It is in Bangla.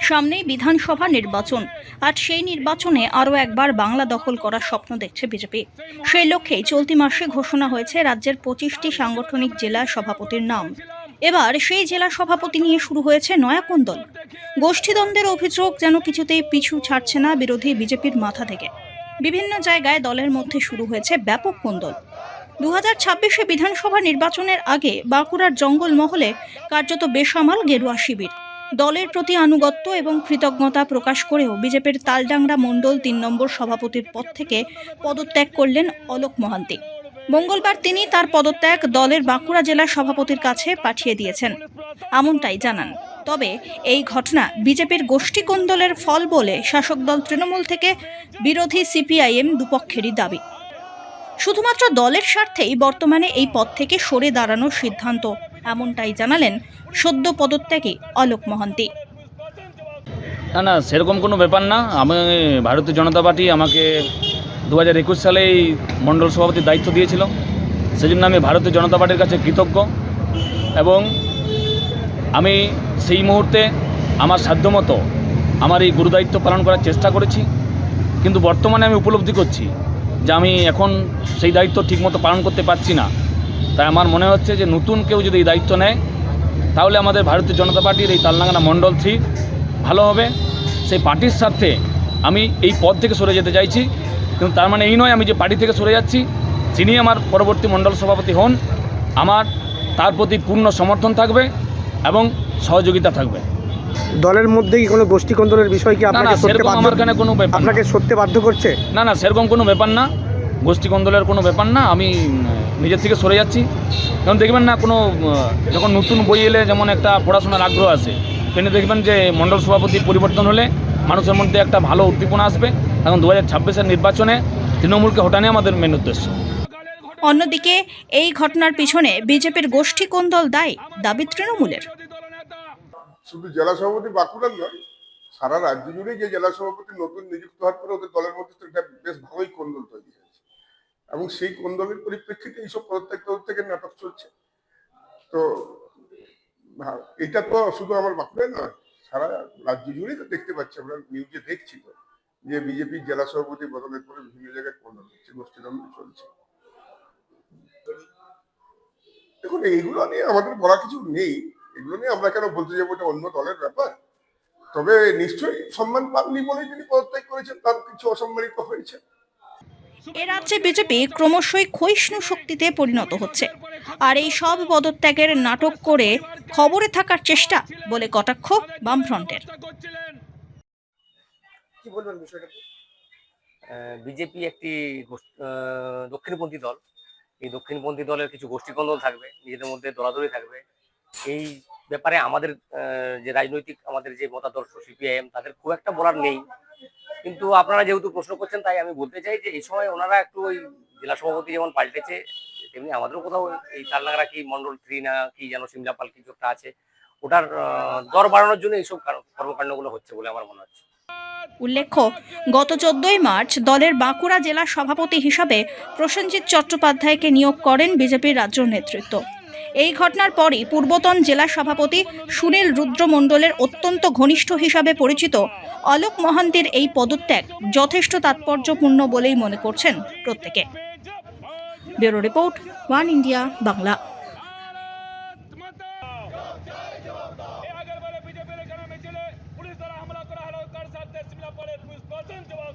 সামনেই বিধানসভা নির্বাচন। আর সেই নির্বাচনে আরও একবার বাংলা দখল করার স্বপ্ন দেখছে বিজেপি। সেই লক্ষ্যেই চলতি মাসে ঘোষণা হয়েছে রাজ্যের পঁচিশটি সাংগঠনিক জেলা সভাপতির নাম। এবার সেই জেলা সভাপতি নিয়ে শুরু হয়েছে নয়া কোন্দল। গোষ্ঠীদ্বন্দ্বের অভিযোগ যেন কিছুতেই পিছু ছাড়ছে না বিরোধী বিজেপির মাথা থেকে। বিভিন্ন জায়গায় দলের মধ্যে শুরু হয়েছে ব্যাপক কোন্দল। দু হাজার ছাব্বিশে বিধানসভা নির্বাচনের আগে বাঁকুড়ার জঙ্গলমহলে কার্যত বেসামাল গেরুয়া শিবির। দলের প্রতি আনুগত্য এবং কৃতজ্ঞতা প্রকাশ করেও বিজেপির তালডাংরা মণ্ডল তিন নম্বর সভাপতির পদ থেকে পদত্যাগ করলেন অলোক মহান্তি। মঙ্গলবার তিনি তার পদত্যাগ দলের বাঁকুড়া জেলার সভাপতির কাছে পাঠিয়ে দিয়েছেন। এমনটাই জানান। তবে এই ঘটনা বিজেপির গোষ্ঠী কোন্দলের ফল বলে শাসক দল তৃণমূল থেকে বিরোধী সিপিআইএম দুপক্ষেরই দাবি। শুধুমাত্র দলের স্বার্থেই বর্তমানে এই পদ থেকে সরে দাঁড়ানোর সিদ্ধান্ত এমনটাই জানালেন সদ্য পদত্যাগী অলোক মহান্তি। না না, সেরকম কোনো ব্যাপার না। আমি ভারতীয় জনতা পার্টি আমাকে দু হাজার একুশ সালেই মণ্ডল সভাপতির দায়িত্ব দিয়েছিল। সেজন্য আমি ভারতীয় জনতা পার্টির কাছে কৃতজ্ঞ এবং আমি সেই মুহূর্তে আমার সাধ্যমতো আমার এই গুরুদায়িত্ব পালন করার চেষ্টা করেছি। কিন্তু বর্তমানে আমি উপলব্ধি করছি যে আমি এখন সেই দায়িত্ব ঠিকমতো পালন করতে পারছি না। তাই আমার মনে হচ্ছে যে নতুন কেউ যদি এই দায়িত্ব নেয় তাহলে আমাদের ভারতীয় জনতা পার্টির এই তালনাগানা মণ্ডল থ্রি ভালো হবে। সেই পার্টির স্বার্থে আমি এই পদ থেকে সরে যেতে চাইছি। কিন্তু তার মানে এই নয় আমি যে পার্টি থেকে সরে যাচ্ছি তিনি আমার পরবর্তী মণ্ডল সভাপতি হন আমার তার প্রতি পূর্ণ সমর্থন থাকবে এবং সহযোগিতা থাকবে। দলের মধ্যে কি কোনো গোষ্ঠী কন্দলের বিষয় কি না না আপনাকে সত্যি সেরকম আমার এখানে কোনো ব্যাপার। আপনাকে সত্যি বাধ্য করছে? না না সেরকম কোনো ব্যাপার না। গোষ্ঠী কন্দলের কোনো ব্যাপার না। আমি নিজের থেকে সরে যাচ্ছি। যেমন দেখবেন না কোনো যখন নতুন বই এলে যেমন একটা পড়াশোনার আগ্রহ আছে তেমনি দেখবেন যে মণ্ডল সভাপতির পরিবর্তন হলে মানুষের মধ্যে একটা ভালো উদ্দীপনা আসবে। এখন দু হাজার ছাব্বিশের নির্বাচনে তৃণমূলকে হটানো আমাদের মেন উদ্দেশ্য। অন্যদিকে এই ঘটনার পিছনে বিজেপির গোষ্ঠী কোন দল দায়ী? দাবি তৃণমূলের। শুধু জেলা সভাপতি বাঁকুড়ার নয় সারা রাজ্য জুড়ে যে জেলা সভাপতি নতুন নিযুক্ত হওয়ার পরে ওদের দলের মধ্যে তো একটা বেশ ভালোই কোন্দল তৈরি এবং সেই কোন্দলের পরিপ্রেক্ষিতে এইসব পদত্যাগ থেকে নাটক চলছে? তো এটা তো শুধু আমার বাঁকুড়ায় নয়, সারা রাজ্য জুড়েই তো দেখতে পাচ্ছি, আমরা নিউজে দেখছি তো, যে বিজেপির জেলা সভাপতি বদলের পরে বিভিন্ন জায়গায় কোন্দল হচ্ছে, গোষ্ঠীদ্বন্দ্ব চলছে। দেখুন, এইগুলো নিয়ে আমাদের বলা কিছু নেই, এগুলো নিয়ে আমরা কেন বলতে যাব, এটা অন্য দলের ব্যাপার। তবে নিশ্চয়ই সম্মান পাননি বলেই তিনি পদত্যাগ করেছেন, তার কিছু অসম্মানিত হয়েছে। এ রাজ্যে বিজেপি ক্রমশই ক্ষয়িষ্ণু শক্তিতে পরিণত হচ্ছে। আর এই সব পদত্যাগের নাটক করে খবরে থাকার চেষ্টা বলে কটাক্ষ বামফ্রন্টের। কি বলবেন বিষয়টা? বিজেপি একটি আহ, দক্ষিণপন্থী দল। এই দক্ষিণপন্থী দলের কিছু গোষ্ঠীকন্দল থাকবে নিজেদের মধ্যে দলাদলি থাকবে। এই ব্যাপারে আমাদের আহ, যে রাজনৈতিক আমাদের যে মতাদর্শ সিপিআইএম তাদের খুব একটা বলার নেই। কিন্তু আপনারা যেহেতু প্রশ্ন করছেন, তাই আমি বলতে চাই যে এই সময় ওনারা একটু ওই জেলা সভাপতি যেমন পাল্টেছে, তেমনি আমাদেরও কোথাও এই তালনাগরা কি মন্ডল থ্রি না কি যেন সিমলাপাল কিছু একটা আছে, ওটার দর বাড়ানোর জন্য এইসব কর্মকাণ্ডগুলো হচ্ছে বলে আমার মনে হচ্ছে। উল্লেখ্য, গত চোদ্দই মার্চ দলের বাঁকুড়া জেলা সভাপতি হিসাবে প্রসেনজিৎ চট্টোপাধ্যায়কে নিয়োগ করেন বিজেপির রাজ্য নেতৃত্ব। এই ঘটনার পরই পূর্বতন জেলা সভাপতি সুনীল রুদ্রমণ্ডলের অত্যন্ত ঘনিষ্ঠ হিসাবে পরিচিত অলোক মহান্তির এই পদত্যাগ যথেষ্ট তাৎপর্যপূর্ণ বলেই মনে করছেন প্রত্যেকে। Bureau report, one India, Bangla.